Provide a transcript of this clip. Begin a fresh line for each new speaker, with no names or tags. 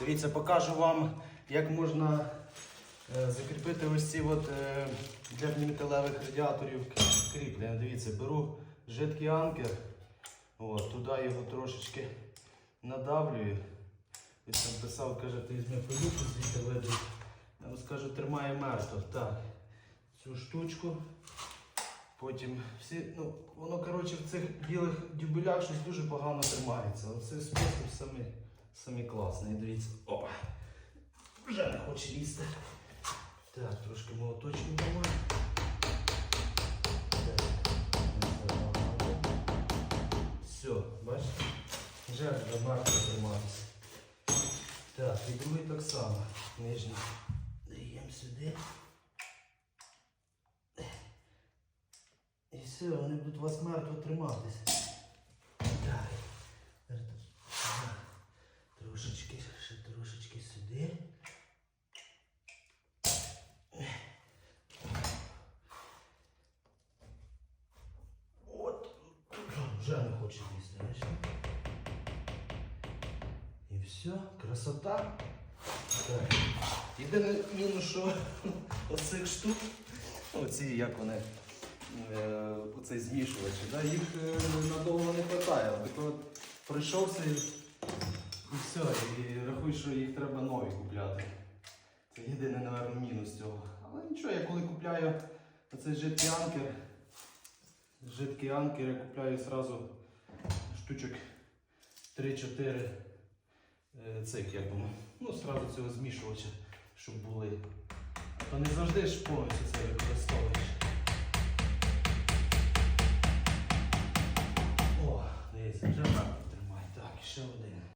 Дивіться, покажу вам, як можна е, закріпити ось ці от, е, для металевих радіаторів кріплення. Дивіться, беру жидкий анкер, от, туди його трошечки надавлюю. Він там писав, каже, ти візьми пилюку звідти видно. Я вам скажу, тримає мертво. Так, цю штучку. Потім всі, ну, воно коротше в цих білих дюбелях щось дуже погано тримається. Оцей спосіб самі, класний. Дивіться. Опа. Вже не хоче лізти. Так, трошки молоточку. Так. Все, бачите? Вже марка триматися. Так, і другий так само. Нижній. Даємо сюди. І все, вони будуть вас мертво триматися. Так. Ага. Трошечки, ще трошечки сюди. От. Вже не хоче їсти, бачиш? І все, красота. Єдине мінус, що оцих штук, оці як вони, е, оцей змішувач, да, їх е, надовго не вистачає. Так от пройшовся і, і все, і рахуй, що їх треба нові купляти. Це єдиний, напевно, мінус цього. Але нічого, я коли купляю оцей жидкий анкер, жидкий анкер я купляю одразу штучок 3-4 е, цих, як воно, ну, сразу цього змішувача, щоб були. То не завжди ж повністю це використовуєш.